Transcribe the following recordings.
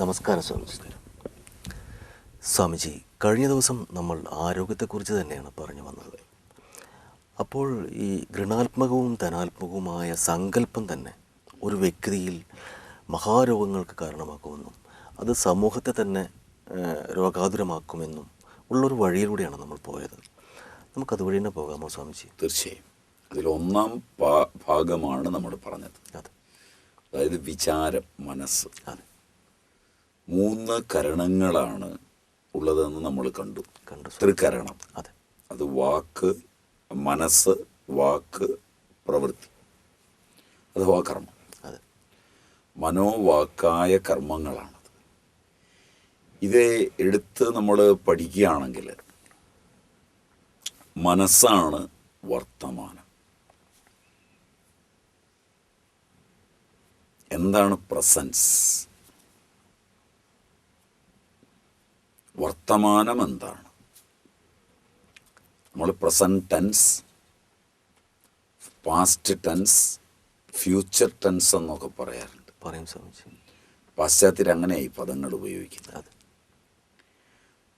നമസ്കാരം സ്വാമിജി സ്വാമിജി കഴിഞ്ഞ ദിവസം നമ്മൾ ആരോഗ്യത്തെക്കുറിച്ച് തന്നെയാണ് പറഞ്ഞു വന്നത്. അപ്പോൾ ഈ ഘൃണാത്മകവും ധനാത്മകവുമായ സങ്കല്പം തന്നെ ഒരു വ്യക്തിയിൽ മഹാരോഗങ്ങൾക്ക് കാരണമാക്കുമെന്നും അത് സമൂഹത്തെ തന്നെ രോഗാതുരമാക്കുമെന്നും ഉള്ളൊരു വഴിയിലൂടെയാണ് നമ്മൾ പോയത്. നമുക്കതുവഴി തന്നെ പോകാമോ സ്വാമിജി? തീർച്ചയായും. അതിൽ ഒന്നാം ഭാഗമാണ് നമ്മൾ പറഞ്ഞത്. അതെ. അതായത് വിചാരം മനസ്സ്. അതെ. മൂന്ന് കരണങ്ങളാണ് ഉള്ളതെന്ന് നമ്മൾ കണ്ടു. കണ്ടു. തൃക്കരണം അതെ. അത് വാക്ക് മനസ്സ് വാക്ക് പ്രവൃത്തി. അഥവാ കർമ്മം അതെ. മനോവാക്കായ കർമ്മങ്ങളാണ് ഇത് എടുത്ത് നമ്മൾ പഠിക്കുകയാണെങ്കിൽ മനസ്സാണ് വർത്തമാനം. എന്താണ് പ്രസൻസ്? വർത്തമാനം എന്താണ് നമ്മൾ present tense past tense future tense എന്നൊക്കെ പറയാറുണ്ട്. പറയും സ്വാമിജി. പാശ്ചാത്യർ ഈ പദങ്ങൾ ഉപയോഗിക്കുന്നത്.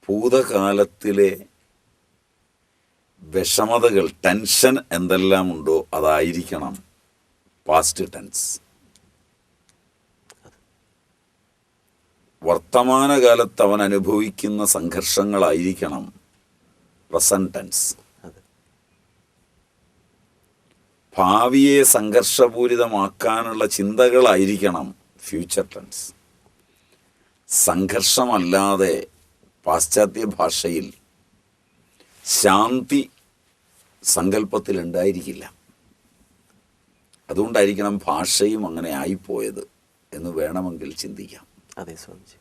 ഭൂതകാലത്തിലെ വിഷമതകൾ ടെൻഷൻ എന്തെല്ലാം ഉണ്ടോ അതായിരിക്കണം പാസ്റ്റ് ടെൻസ്. വർത്തമാനകാലത്ത് അവൻ അനുഭവിക്കുന്ന സംഘർഷങ്ങളായിരിക്കണം പ്രസന്റ് ടെൻസ് ഭാവിയെ സംഘർഷപൂരിതമാക്കാനുള്ള ചിന്തകളായിരിക്കണം ഫ്യൂച്ചർ ടെൻസ്. സംഘർഷമല്ലാതെ പാശ്ചാത്യ ഭാഷയിൽ ശാന്തി സങ്കല്പത്തിൽ ഉണ്ടായിരിക്കില്ല അതുകൊണ്ടായിരിക്കണം ഭാഷയും അങ്ങനെ ആയിപ്പോയത് എന്ന് വേണമെങ്കിൽ ചിന്തിക്കാം. അതെ സ്വാമിജി.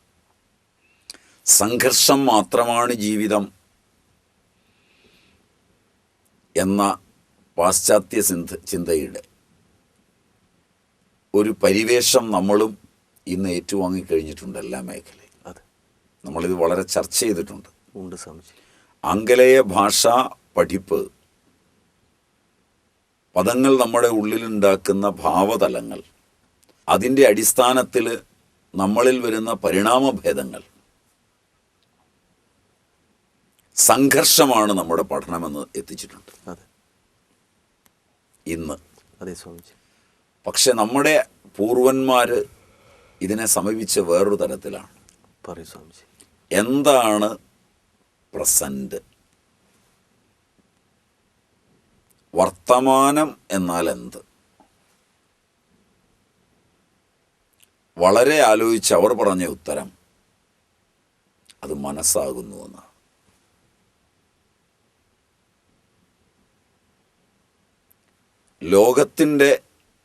സംഘർഷം മാത്രമാണ് ജീവിതം എന്ന പാശ്ചാത്യ ചിന്ത ചിന്തയുടെ ഒരു പരിവേഷം നമ്മളും ഇന്ന് ഏറ്റുവാങ്ങിക്കഴിഞ്ഞിട്ടുണ്ട് എല്ലാ മേഖലയും അതെ. നമ്മളിത് വളരെ ചർച്ച ചെയ്തിട്ടുണ്ട്. ഉണ്ട് സ്വാമിജി. ആംഗലേയ ഭാഷാ പഠിപ്പ് പദങ്ങൾ നമ്മുടെ ഉള്ളിലുണ്ടാക്കുന്ന ഭാവതലങ്ങൾ അതിന്റെ അടിസ്ഥാനത്തിൽ നമ്മളിൽ വരുന്ന പരിണാമഭേദങ്ങൾ. സംഘർഷമാണ് നമ്മുടെ പഠനമെന്ന് എത്തിച്ചിട്ടുണ്ട്. ഇന്ന്. അതെ സ്വാമിജി. പക്ഷെ നമ്മുടെ പൂർവന്മാർ ഇതിനെ സമീപിച്ച വേറൊരു തരത്തിലാണ്. പറയൂ സ്വാമിജി. എന്താണ് പ്രസന്റ്? വർത്തമാനം എന്നാൽ എന്ത്? വളരെ ആലോചിച്ച് അവർ പറഞ്ഞ ഉത്തരം അത് മനസ്സാകുന്നു എന്നാണ്. ലോകത്തിന്റെ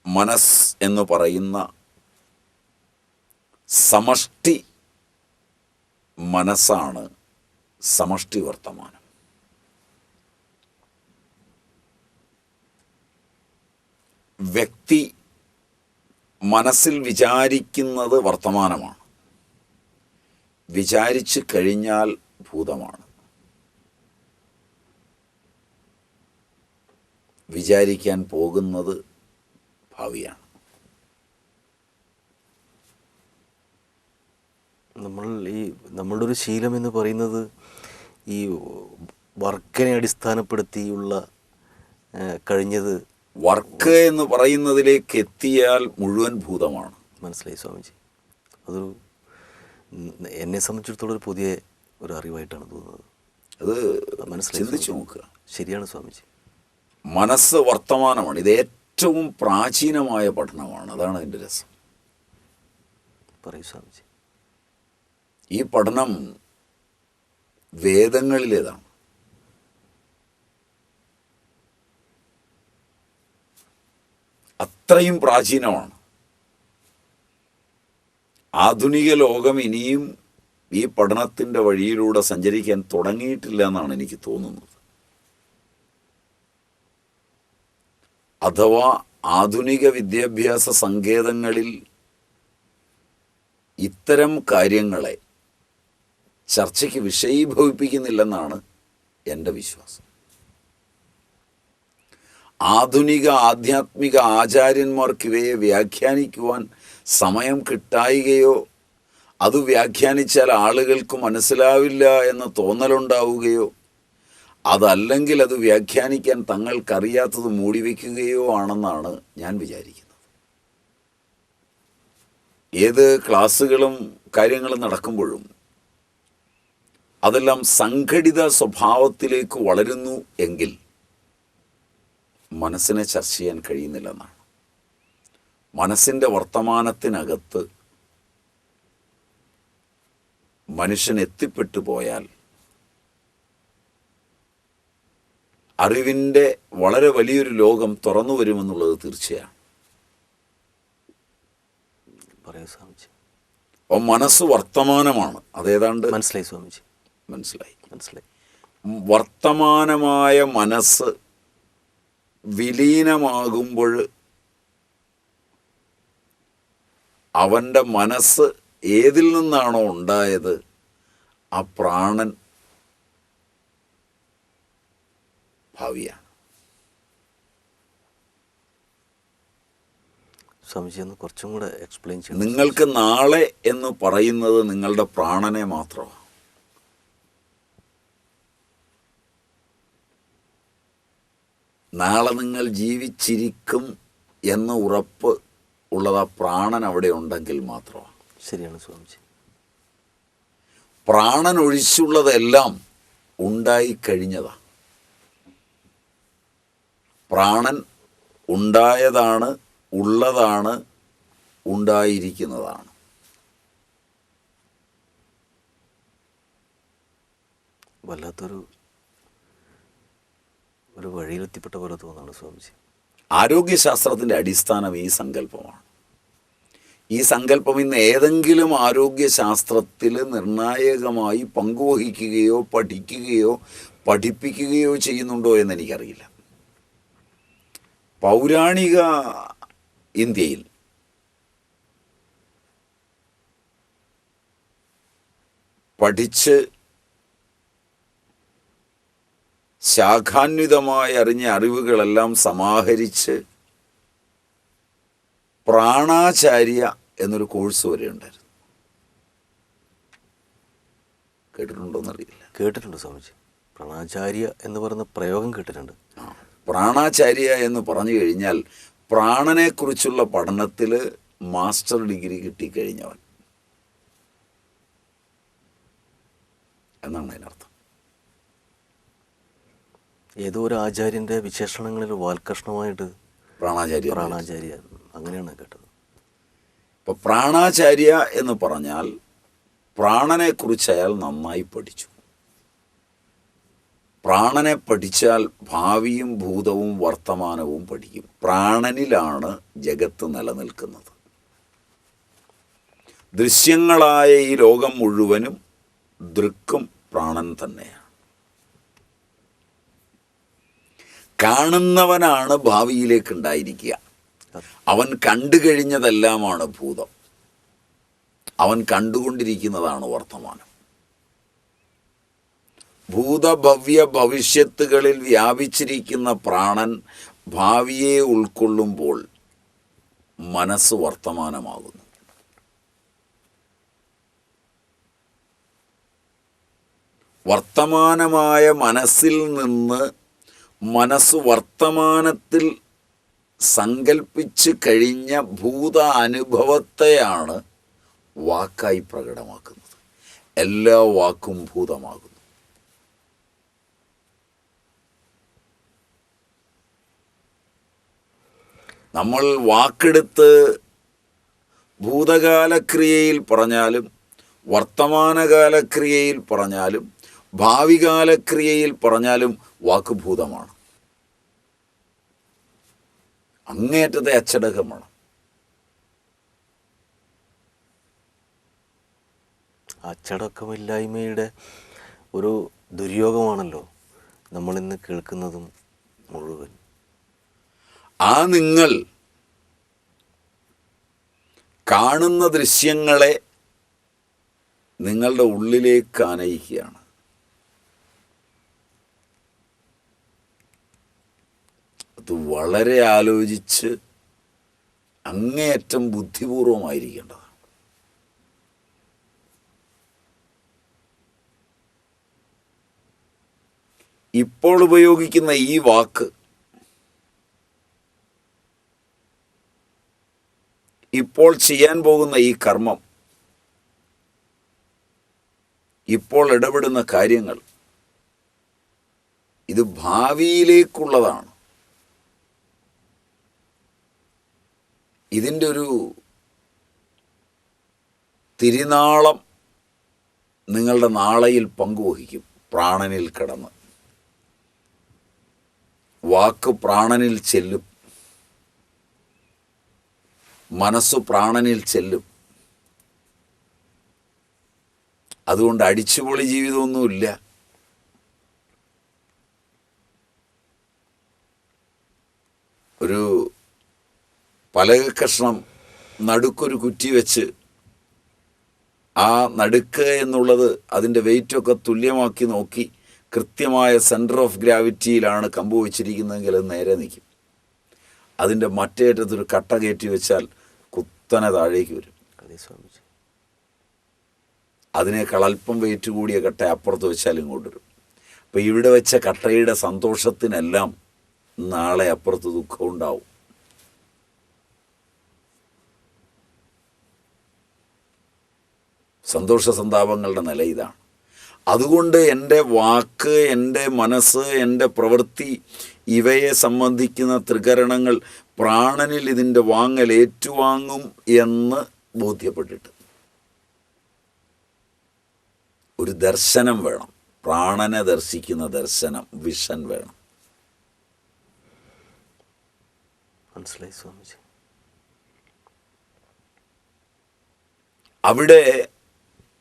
മനസ്സ് എന്ന് പറയുന്ന സമഷ്ടി മനസ്സാണ് സമഷ്ടി വർത്തമാനം. വ്യക്തി മനസ്സിൽ വിചാരിക്കുന്നത് വർത്തമാനമാണ്. വിചാരിച്ച് കഴിഞ്ഞാൽ ഭൂതമാണ്. വിചാരിക്കാൻ പോകുന്നത് ഭാവിയാണ്. നമ്മൾ ഈ നമ്മളുടെ ഒരു ശീലം എന്ന് പറയുന്നത് ഈ വർക്കിനെ അടിസ്ഥാനപ്പെടുത്തിയുള്ള കഴിഞ്ഞത് വർക്ക് എന്ന് പറയുന്നതിലേക്ക് എത്തിയാൽ മുഴുവൻ ഭൂതമാണ്. മനസ്സിലായി സ്വാമിജി. അതൊരു എന്നെ സംബന്ധിച്ചിടത്തോളം ഒരു പുതിയ ഒരു അറിവായിട്ടാണ് തോന്നുന്നത്. അത് മനസ്സിലായി ചിന്തിച്ചു. നോക്കുക. ശരിയാണ് സ്വാമിജി. മനസ്സ് വർത്തമാനമാണ്. ഇത് ഏറ്റവും പ്രാചീനമായ പഠനമാണ്. അതാണ് അതിന്റെ രസം. പറയൂ സ്വാമിജി. ഈ പഠനം വേദങ്ങളിലേതാണ്. അത്രയും പ്രാചീനമാണ്. ആധുനിക ലോകം ഇനിയും ഈ പഠനത്തിന്റെ വഴിയിലൂടെ സഞ്ചരിക്കാൻ തുടങ്ങിയിട്ടില്ല എന്നാണ് എനിക്ക് തോന്നുന്നത്. അഥവാ ആധുനിക വിദ്യാഭ്യാസ സങ്കേതങ്ങളിൽ ഇത്തരം കാര്യങ്ങളെ ചർച്ചയ്ക്ക് വിഷയീഭവിപ്പിക്കുന്നില്ലെന്നാണ് എന്റെ വിശ്വാസം. ആധുനിക ആധ്യാത്മിക ആചാര്യന്മാർക്ക് ഇവയെ വ്യാഖ്യാനിക്കുവാൻ സമയം കിട്ടായികയോ അത് വ്യാഖ്യാനിച്ചാൽ ആളുകൾക്ക് മനസ്സിലാവില്ല എന്ന് തോന്നലുണ്ടാവുകയോ അതല്ലെങ്കിൽ അത് വ്യാഖ്യാനിക്കാൻ തങ്ങൾക്കറിയാത്തത് മൂടിവെക്കുകയോ ആണെന്നാണ് ഞാൻ വിചാരിക്കുന്നത്. ഏത് ക്ലാസ്സുകളും കാര്യങ്ങളും നടക്കുമ്പോഴും അതെല്ലാം സംഘടിത സ്വഭാവത്തിലേക്ക് വളരുന്നു എങ്കിൽ മനസ്സിനെ ചർച്ച ചെയ്യാൻ കഴിയുന്നില്ലെന്നാണ്. മനസ്സിന്റെ വർത്തമാനത്തിനകത്ത് മനുഷ്യൻ എത്തിപ്പെട്ടു പോയാൽ അറിവിന്റെ വളരെ വലിയൊരു ലോകം തുറന്നു വരുമെന്നുള്ളത് തീർച്ചയാണ്. പറയൂ സ്വാമിജി. അപ്പം മനസ്സ് വർത്തമാനമാണ്. അതേതാണ്ട്? മനസ്സിലായി സ്വാമിജി. മനസ്സിലായി. മനസ്സിലായി. വർത്തമാനമായ മനസ്സ് വിലീനമാകുമ്പോൾ അവന്റെ മനസ്സ് ഏതിൽ നിന്നാണോ ഉണ്ടായത് ആ പ്രാണൻ ഭാവിയാണ്. സംശയം കുറച്ചും കൂടെ എക്സ്പ്ലെയിൻ ചെയ്യണം നിങ്ങൾക്ക് നാളെ എന്ന് പറയുന്നത് നിങ്ങളുടെ പ്രാണനെ മാത്രമാണ്. നാളെ നിങ്ങൾ ജീവിച്ചിരിക്കും എന്ന ഉറപ്പ് ഉള്ളത് ആ പ്രാണൻ അവിടെ ഉണ്ടെങ്കിൽ മാത്രമാണ്. ശരിയാണ് സ്വാമിജി. പ്രാണൻ ഒഴിച്ചുള്ളതെല്ലാം ഉണ്ടായിക്കഴിഞ്ഞതാണ് പ്രാണൻ ഉണ്ടായതാണ് ഉള്ളതാണ് ഉണ്ടായിരിക്കുന്നതാണ്. വല്ലാത്തൊരു ഒരു വഴിയിലെത്തിപ്പെട്ട പോലെ തോന്നുന്നു സ്വാമിജി. ആരോഗ്യശാസ്ത്രത്തിന്റെ അടിസ്ഥാനം ഈ സങ്കല്പമാണ്. ഈ സങ്കല്പം ഇന്ന് ഏതെങ്കിലും ആരോഗ്യശാസ്ത്രത്തിൽ നിർണായകമായി പങ്കുവഹിക്കുകയോ പഠിക്കുകയോ പഠിപ്പിക്കുകയോ ചെയ്യുന്നുണ്ടോ എന്ന് എനിക്കറിയില്ല പൗരാണിക ഇന്ത്യയിൽ പഠിച്ച് ശാഖാന്വിതമായി അറിഞ്ഞ അറിവുകളെല്ലാം സമാഹരിച്ച് പ്രാണാചാര്യ എന്നൊരു കോഴ്സ് വരെ ഉണ്ടായിരുന്നു. കേട്ടിട്ടുണ്ടോന്നറിയില്ല. കേട്ടിട്ടുണ്ട് സ്വാമിജി. പ്രാണാചാര്യ എന്ന് പറയുന്ന പ്രയോഗം കേട്ടിട്ടുണ്ട്. പ്രാണാചാര്യ എന്ന് പറഞ്ഞു കഴിഞ്ഞാൽ പ്രാണനെക്കുറിച്ചുള്ള പഠനത്തിൽ മാസ്റ്റർ ഡിഗ്രി കിട്ടിക്കഴിഞ്ഞവൻ. എന്നാണ് അതിനർത്ഥം. ഏതോ ഒരു ആചാര്യന്റെ വിശേഷണങ്ങളിൽ വാൽകഷ്ണമായിട്ട് പ്രാണാചാര്യ പ്രാണാചാര്യ അങ്ങനെയാണ് കേട്ടത്. ഇപ്പൊ പ്രാണാചാര്യ എന്ന് പറഞ്ഞാൽ പ്രാണനെക്കുറിച്ച് അയാൾ നന്നായി പഠിച്ചു. പ്രാണനെ പഠിച്ചാൽ ഭാവിയും ഭൂതവും വർത്തമാനവും പഠിക്കും. പ്രാണനിലാണ് ജഗത്ത് നിലനിൽക്കുന്നത്. ദൃശ്യങ്ങളായ ഈ ലോകം മുഴുവനും ദൃക്കും പ്രാണൻ തന്നെയാണ്. കാണുന്നവനാണ് ഭാവിയിലേക്ക് ഉണ്ടായിരിക്കുക അവൻ കണ്ടു കഴിഞ്ഞതെല്ലാമാണ് ഭൂതം. അവൻ കണ്ടുകൊണ്ടിരിക്കുന്നതാണ് വർത്തമാനം. ഭൂതഭവ്യ ഭവിഷ്യത്തുകളിൽ വ്യാപിച്ചിരിക്കുന്ന പ്രാണൻ ഭാവിയെ ഉൾക്കൊള്ളുമ്പോൾ മനസ്സ് വർത്തമാനമാകുന്നു. വർത്തമാനമായ മനസ്സിൽ നിന്ന് മനസ്സ് വർത്തമാനത്തിൽ സങ്കൽപ്പിച്ച് കഴിഞ്ഞ ഭൂത അനുഭവത്തെയാണ് വാക്കായി പ്രകടമാക്കുന്നത്. എല്ലാ വാക്കും ഭൂതമാകുന്നു. നമ്മൾ വാക്കെടുത്ത് ഭൂതകാലക്രിയയിൽ പറഞ്ഞാലും വർത്തമാനകാലക്രിയയിൽ പറഞ്ഞാലും ഭാവികാലക്രിയയിൽ പറഞ്ഞാലും വാക്കുഭൂതമാണ്. അങ്ങേറ്റത്തെ അച്ചടകമാണ് അച്ചടക്കമില്ലായ്മയുടെ ഒരു ദുര്യോഗമാണല്ലോ നമ്മളിന്ന് കേൾക്കുന്നതും മുഴുവൻ. ആ നിങ്ങൾ കാണുന്ന ദൃശ്യങ്ങളെ നിങ്ങളുടെ ഉള്ളിലേക്ക് ആനയിക്കുകയാണ്. സമയത്ത് വളരെ ആലോചിച്ച് അങ്ങേയറ്റം ബുദ്ധിപൂർവമായിരിക്കേണ്ടതാണ്. ഇപ്പോൾ ഉപയോഗിക്കുന്ന ഈ വാക്ക് ഇപ്പോൾ ചെയ്യാൻ പോകുന്ന ഈ കർമ്മം ഇപ്പോൾ ഇടപെടുന്ന കാര്യങ്ങൾ ഇത് ഭാവിയിലേക്കുള്ളതാണ്. ഇതിന്റെ ഒരു തിരുനാളം നിങ്ങളുടെ നാളയിൽ പങ്കുവഹിക്കും. പ്രാണനിൽ കിടന്ന്. വാക്ക് പ്രാണനിൽ ചെല്ലും. മനസ്സ് പ്രാണനിൽ ചെല്ലും. അതുകൊണ്ട് അടിച്ചുപൊളി ജീവിതമൊന്നുമില്ല. ഒരു പലക കഷ്ണം നടുക്കൊരു കുറ്റി വെച്ച് ആ നടുക്ക് എന്നുള്ളത് അതിന്റെ വെയിറ്റൊക്കെ തുല്യമാക്കി നോക്കി കൃത്യമായ സെന്റർ ഓഫ് ഗ്രാവിറ്റിയിലാണ് കമ്പ് വെച്ചിരിക്കുന്നതെങ്കിൽ അത് നേരെ നിൽക്കും. അതിന്റെ മറ്റേ അറ്റത്തൊരു കട്ട കയറ്റി വെച്ചാൽ കുത്തനെ താഴേക്ക് വരും. അതിനേക്കാൾ അല്പം വെയിറ്റ് കൂടിയ കട്ട അപ്പുറത്ത് വെച്ചാൽ ഇങ്ങോട്ട് വരും. അപ്പോൾ ഇവിടെ വെച്ച കട്ടയുടെ സന്തോഷത്തിനെല്ലാം നാളെ അപ്പുറത്ത് ദുഃഖം ഉണ്ടാവും. സന്തോഷ സന്താപങ്ങളുടെ നില ഇതാണ്. അതുകൊണ്ട് എന്റെ വാക്ക് എന്റെ മനസ്സ് എന്റെ പ്രവൃത്തി ഇവയെ സംബന്ധിക്കുന്ന ത്രികരണങ്ങൾ പ്രാണനിൽ ഇതിന്റെ വാങ്ങൽ ഏറ്റുവാങ്ങും എന്ന് ബോധ്യപ്പെട്ടിട്ട്. ഒരു ദർശനം വേണം. പ്രാണനെ ദർശിക്കുന്ന ദർശനം വിഷൻ വേണം. മനസ്സിലായി സ്വാമിജി. അവിടെ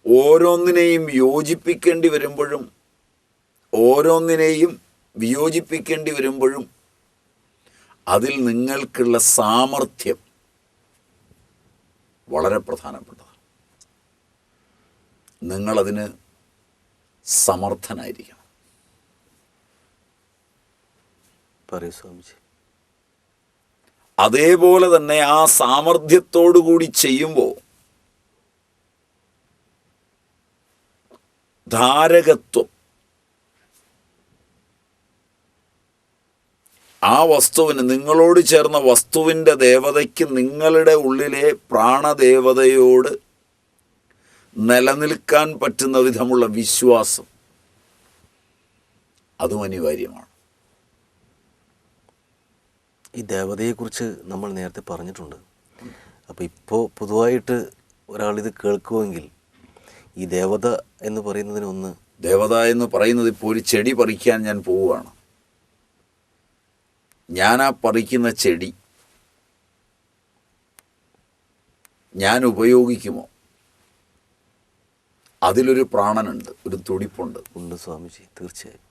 ഓരോന്നിനെയും യോജിപ്പിക്കേണ്ടി വരുമ്പോഴും ഓരോന്നിനെയും വിയോജിപ്പിക്കേണ്ടി വരുമ്പോഴും അതിൽ നിങ്ങൾക്കുള്ള സാമർഥ്യം വളരെ പ്രധാനപ്പെട്ടതാണ്. നിങ്ങളതിന് സമർത്ഥനായിരിക്കണം. പറയൂ സ്വാമിജി. അതേപോലെ തന്നെ ആ സാമർഥ്യത്തോടു കൂടി ചെയ്യുമ്പോൾ ധാരകത്വം. ആ വസ്തുവിന് നിങ്ങളോട് ചേർന്ന വസ്തുവിന്റെ ദേവതയ്ക്ക് നിങ്ങളുടെ ഉള്ളിലെ പ്രാണദേവതയോട് നിലനിൽക്കാൻ പറ്റുന്ന വിധമുള്ള വിശ്വാസം അതും അനിവാര്യമാണ്. ഈ ദേവതയെക്കുറിച്ച് നമ്മൾ നേരത്തെ പറഞ്ഞിട്ടുണ്ട്. അപ്പോൾ ഇപ്പോൾ പൊതുവായിട്ട് ഒരാളിത് കേൾക്കുമെങ്കിൽ ഈ ദേവത എന്ന് പറയുന്നതിനൊന്ന് ദേവത എന്ന് പറയുന്നത് ഇപ്പോൾ ഒരു ചെടി പറിക്കാൻ ഞാൻ പോവുകയാണ്. ഞാൻ ആ പറിക്കുന്ന ചെടി ഞാൻ ഉപയോഗിക്കുമോ? അതിലൊരു പ്രാണനുണ്ട് ഒരു തുടിപ്പുണ്ട്. ഉണ്ട് സ്വാമിജി തീർച്ചയായും.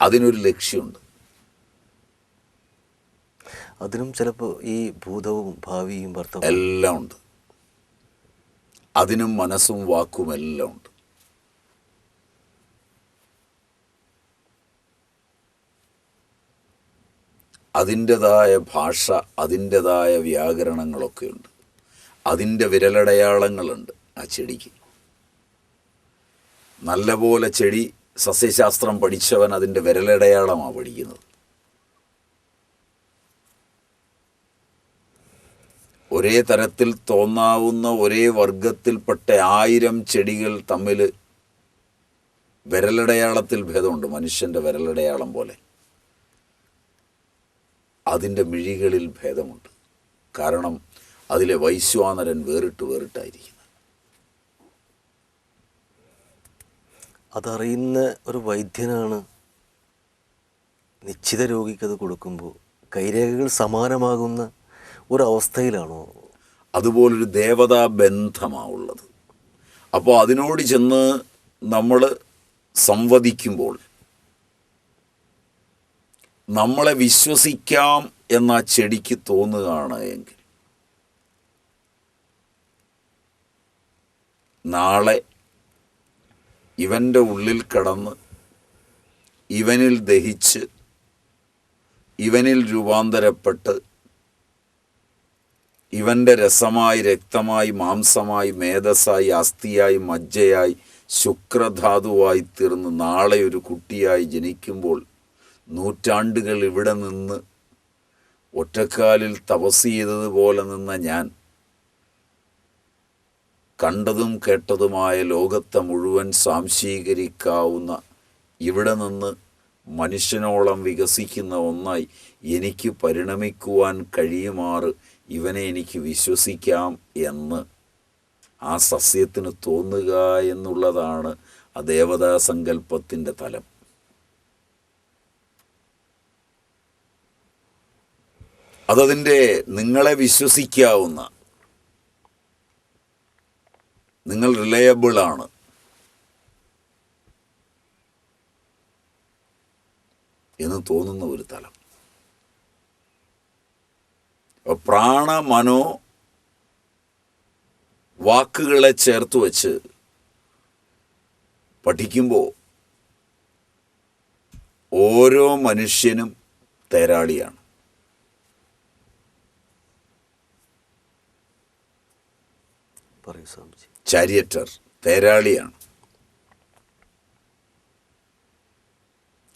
അതിനൊരു ലക്ഷ്യമുണ്ട്. അതിനും ചിലപ്പോൾ ഈ ഭൂതവും ഭാവിയും ഭർത്തവും എല്ലാം ഉണ്ട്. അതിനും മനസ്സും വാക്കും എല്ലാം ഉണ്ട്. അതിന്റെതായ ഭാഷ അതിന്റെതായ വ്യാകരണങ്ങളൊക്കെയുണ്ട് അതിന്റെ വിരലടയാളങ്ങളുണ്ട് ആ ചെടിക്ക്. നല്ലപോലെ ചെടി സസ്യശാസ്ത്രം പഠിച്ചവൻ അതിന്റെ വിരലടയാളമാണ് പഠിക്കുന്നത്. ഒരേ തരത്തിൽ തോന്നാവുന്ന ഒരേ വർഗത്തിൽപ്പെട്ട ആയിരം ചെടികൾ തമ്മിൽ വിരലടയാളത്തിൽ ഭേദമുണ്ട് മനുഷ്യന്റെ വിരലടയാളം പോലെ. അതിന്റെ മിഴികളിൽ ഭേദമുണ്ട്. കാരണം അതിലെ വൈശ്വാനരൻ വേറിട്ട് വേറിട്ടായിരിക്കുന്നു. അതറിയുന്ന ഒരു വൈദ്യനാണ് നിശ്ചിത രോഗിക്കത് കൊടുക്കുമ്പോൾ കൈരേഖകൾ സമാനമാകുന്ന ഒരവസ്ഥയിലാണോ? അതുപോലൊരു ദേവതാ ബന്ധമാണ് ഉള്ളത്. അപ്പോൾ അതിനോട് ചെന്ന് നമ്മൾ സംവദിക്കുമ്പോൾ നമ്മളെ വിശ്വസിക്കാം എന്ന ചെടിക്ക് തോന്നുകയാണ് എങ്കിൽ നാളെ ഇവന്റെ ഉള്ളിൽ കടന്ന് ഇവനിൽ ദഹിച്ച് ഇവനിൽ രൂപാന്തരപ്പെട്ട് ഇവന്റെ രസമായി രക്തമായി മാംസമായി മേധസ്സായി അസ്ഥിയായി മജ്ജയായി ശുക്രധാതുവായി തീർന്ന് നാളെ ഒരു കുട്ടിയായി ജനിക്കുമ്പോൾ നൂറ്റാണ്ടുകൾ ഇവിടെ നിന്ന് ഒറ്റക്കാലിൽ തപസ് ചെയ്തതുപോലെ നിന്ന ഞാൻ കണ്ടതും കേട്ടതുമായ ലോകത്തെ മുഴുവൻ സാംശീകരിക്കാവുന്ന ഇവിടെ നിന്ന് മനുഷ്യനോളം വികസിക്കുന്ന ഒന്നായി എനിക്ക് പരിണമിക്കുവാൻ കഴിയുമാറ് ഇവനെ എനിക്ക് വിശ്വസിക്കാം എന്ന്. ആ സസ്യത്തിന് തോന്നുക എന്നുള്ളതാണ് ആ ദേവതാ സങ്കല്പത്തിന്റെ തലം. അതതിന്റെ നിങ്ങളെ വിശ്വസിക്കാവുന്ന നിങ്ങൾ റിലയബിളാണ് എന്ന് തോന്നുന്ന ഒരു തലം. അപ്പൊ പ്രാണ മനോ വാക്കുകളെ ചേർത്ത് വച്ച് പഠിക്കുമ്പോൾ ഓരോ മനുഷ്യനും തേരാളിയാണ്. ചാരിയറ്റർ തേരാളിയാണ്.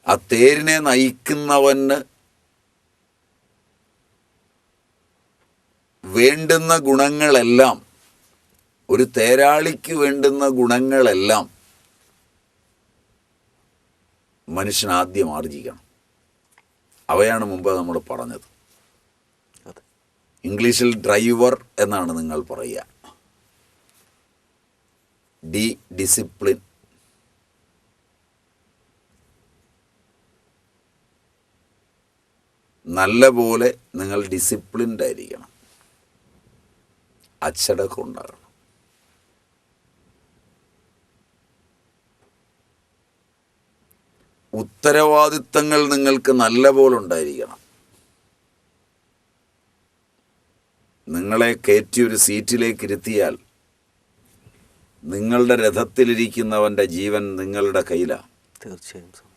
ആ തേരിനെ നയിക്കുന്നവന് വേണ്ടുന്ന ഗുണങ്ങളെല്ലാം ഒരു തേരാളിക്ക് വേണ്ടുന്ന ഗുണങ്ങളെല്ലാം മനുഷ്യൻ ആദ്യം ആർജിക്കണം. അവയാണ് മുമ്പ് നമ്മൾ പറഞ്ഞത്. ഇംഗ്ലീഷിൽ ഡ്രൈവർ എന്നാണ് നിങ്ങൾ പറയുക. D discipline. നല്ല പോലെ നിങ്ങൾ ഡിസിപ്ലിൻഡ് ആയിരിക്കണം. അച്ചടക്കം ഉണ്ടാകണം. ഉത്തരവാദിത്തങ്ങൾ നിങ്ങൾക്ക് നല്ല പോലെ ഉണ്ടായിരിക്കണം. നിങ്ങളെ കയറ്റി ഒരു സീറ്റിലേക്ക് ഇരുത്തിയാൽ നിങ്ങളുടെ രഥത്തിലിരിക്കുന്നവന്റെ ജീവൻ നിങ്ങളുടെ കയ്യിലാണ്. തീർച്ചയായും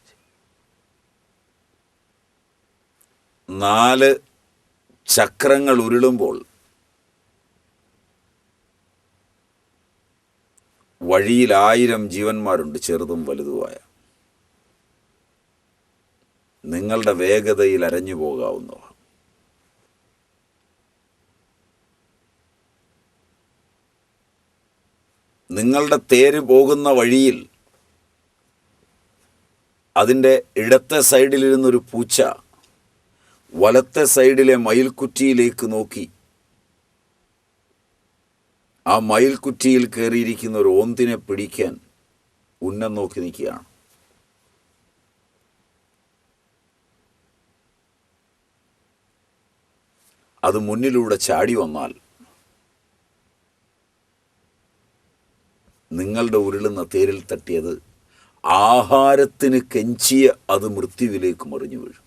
നാല് ചക്രങ്ങൾ ഉരുളുമ്പോൾ വഴിയിൽ ആയിരം ജീവന്മാരുണ്ട് ചെറുതും വലുതുമായ. നിങ്ങളുടെ വേഗതയിൽ അരഞ്ഞു പോകാവുന്നവ നിങ്ങളുടെ തേര് പോകുന്ന വഴിയിൽ അതിന്റെ ഇടത്തെ സൈഡിലിരുന്നൊരു പൂച്ച വലത്തെ സൈഡിലെ മയിൽക്കുറ്റിയിലേക്ക് നോക്കി ആ മയിൽക്കുറ്റിയിൽ കയറിയിരിക്കുന്ന ഒരു ഓന്തിനെ പിടിക്കാൻ ഉന്നം നോക്കി നിൽക്കുകയാണ്. അത് മുന്നിലൂടെ ചാടി വന്നാൽ നിങ്ങളുടെ ഉരുളുന്ന തേരിൽ തട്ടിയത് ആഹാരത്തിന് കെഞ്ചിയ അത് മൃത്യുവിലേക്ക് മറിഞ്ഞു വീഴും.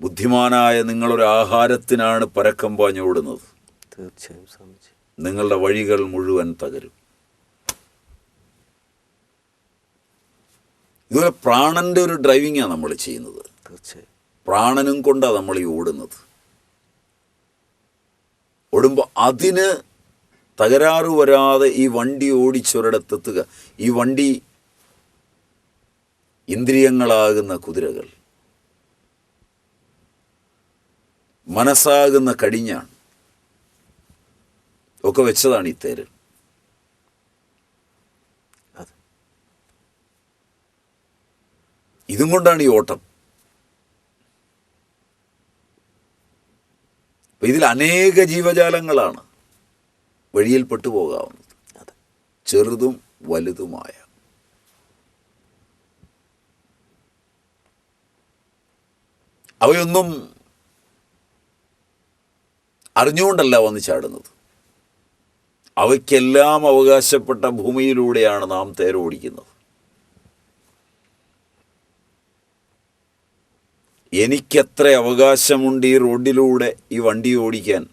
ബുദ്ധിമാനായ നിങ്ങളൊരു ആഹാരത്തിനാണ് പരക്കം പാഞ്ഞോടുന്നത് തീർച്ചയായും നിങ്ങളുടെ വഴികൾ മുഴുവൻ തകരും. ഇതുപോലെ പ്രാണന്റെ ഒരു ഡ്രൈവിങ്ങാണ് നമ്മൾ ചെയ്യുന്നത്. തീർച്ചയായും. പ്രാണനും കൊണ്ടാണ് നമ്മൾ ഈ ഓടുന്നത്. ഓടുമ്പോൾ അതിന് തകരാറ് വരാതെ ഈ വണ്ടി ഓടിച്ചൊരിടത്തെത്തുക. ഈ വണ്ടി ഇന്ദ്രിയങ്ങളാകുന്ന കുതിരകൾ. മനസ്സാകുന്ന കടിഞ്ഞാണ്. ഒക്കെ വെച്ചതാണ് ഈ തേര്. ഇതും കൊണ്ടാണ് ഈ ഓട്ടം. ഇതിൽ അനേക ജീവജാലങ്ങളാണ് വഴിയിൽ പെട്ടുപോകാവുന്നത് ചെറുതും വലുതുമായ. അവയൊന്നും അറിഞ്ഞുകൊണ്ടല്ല വന്ന് ചാടുന്നത്. അവയ്ക്കെല്ലാം അവകാശപ്പെട്ട ഭൂമിയിലൂടെയാണ് നാം തേരോടിക്കുന്നത് എനിക്കെത്ര അവകാശമുണ്ട് ഈ റോഡിലൂടെ ഈ വണ്ടി ഓടിക്കാൻ.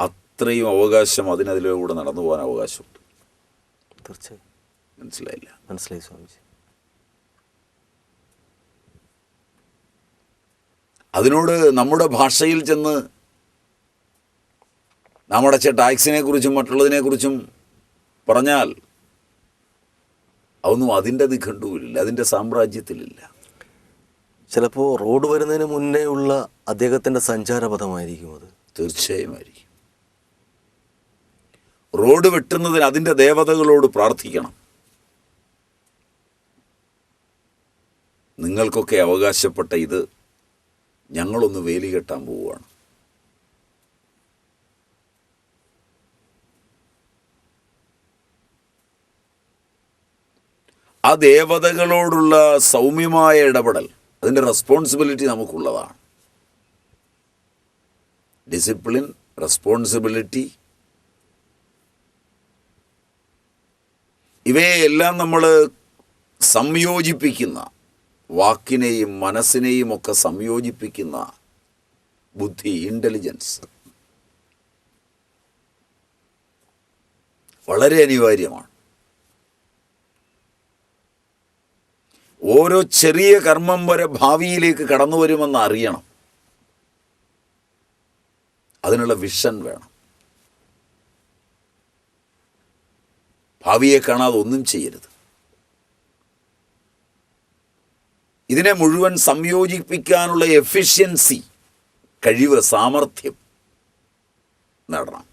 അത്രയും അവകാശം അതിനതിലൂടെ നടന്നു പോകാൻ അവകാശമുണ്ട്. തീർച്ചയായും. മനസ്സിലായില്ല? മനസ്സിലായി സ്വാമിജി. അതിനോട് നമ്മുടെ ഭാഷയിൽ ചെന്ന് നാം അടച്ച ടാക്സിനെ കുറിച്ചും മറ്റുള്ളതിനെക്കുറിച്ചും പറഞ്ഞാൽ അതൊന്നും അതിന്റെ നിഘണ്ടുവിലില്ല അതിന്റെ സാമ്രാജ്യത്തിലില്ല. ചിലപ്പോൾ റോഡ് വരുന്നതിന് മുന്നേ ഉള്ള അദ്ദേഹത്തിന്റെ സഞ്ചാരപഥമായിരിക്കും അത്. തീർച്ചയായും ആയിരിക്കും. റോഡ് വെട്ടുന്നതിന് അതിന്റെ ദേവതകളോട് പ്രാർത്ഥിക്കണം. നിങ്ങൾക്കൊക്കെ അവകാശപ്പെട്ട ഇത് ഞങ്ങളൊന്ന് വേലി കെട്ടാൻ പോവുകയാണ്. ആ ദേവതകളോടുള്ള സൗമ്യമായ ഇടപെടൽ അതിന്റെ റെസ്പോൺസിബിലിറ്റി നമുക്കുള്ളതാണ്. ഡിസിപ്ലിൻ റെസ്പോൺസിബിലിറ്റി ഇവയെല്ലാം നമ്മൾ സംയോജിപ്പിക്കുന്ന വാക്കിനെയും മനസ്സിനെയും ഒക്കെ സംയോജിപ്പിക്കുന്ന ബുദ്ധി ഇന്റലിജൻസ് വളരെ അനിവാര്യമാണ്. ഓരോ ചെറിയ കർമ്മം വരെ ഭാവിയിലേക്ക് കടന്നു വരുമെന്ന് അറിയണം. അതിനുള്ള വിഷൻ വേണം. ഭാവിയെ കാണാതെ ഒന്നും ചെയ്യരുത്. ഇതിനെ മുഴുവൻ സംയോജിപ്പിക്കാനുള്ള എഫിഷ്യൻസി കഴിവ് സാമർഥ്യം നേടണം.